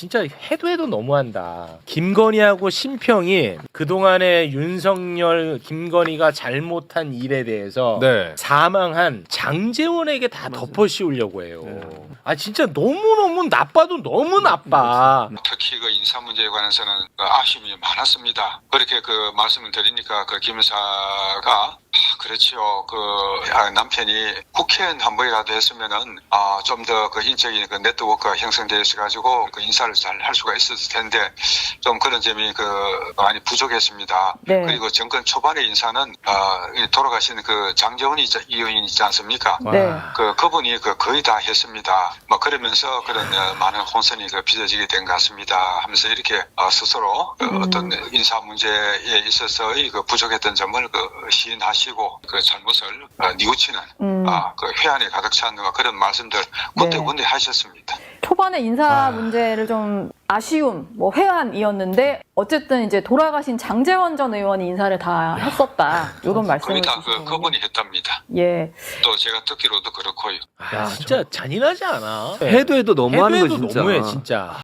진짜 해도 해도 너무한다. 김건희하고 심평이 그동안에 윤석열, 김건희가 잘못한 일에 대해서 네. 사망한 장재원에게 다 덮어씌우려고 해요. 아 진짜 너무너무 나빠도 너무 나빠. 특히 그 인사 문제에 관해서는 그 아쉬움이 많았습니다. 그렇게 그 말씀을 드리니까 그 김 여사가 아, 그렇지요. 그 아, 남편이 국회의원 한 번이라도 했으면은 아, 좀 더 그 인적인 그 네트워크가 형성되어 있어 가지고 그 인사를 잘 할 수가 있었을 텐데 좀 그런 점이 그 많이 부족했습니다. 네. 그리고 정권 초반의 인사는 아, 이 돌아가신 그 장재원 있- 의원이 있지 않습니까? 네. 그 그분이 그 거의 다 했습니다. 뭐 그러면서 그런 어, 많은 혼선이 그 빚어지게 된 것 같습니다. 하면서 이렇게 어, 스스로 그 음. 어떤 인사 문제에 있어서의 그 부족했던 점을 그 시인하시 고 그 잘못을 어, 뉘우치는 음. 아, 그 회한에 가득 찬 그런 말씀들 군데군데 하셨습니다. 초반에 인사 아. 문제를 좀 아쉬움, 뭐 회한이었는데 어쨌든 이제 돌아가신 장재원 전 의원이 인사를 다 했었다. 이런 말씀을 거의 다그 그분이 했답니다. 예. 또 제가 듣기로도 그렇고요. 아, 진짜 잔인하지 않아? 해도 해도 너무하는 거 진짜. 너무해 진짜.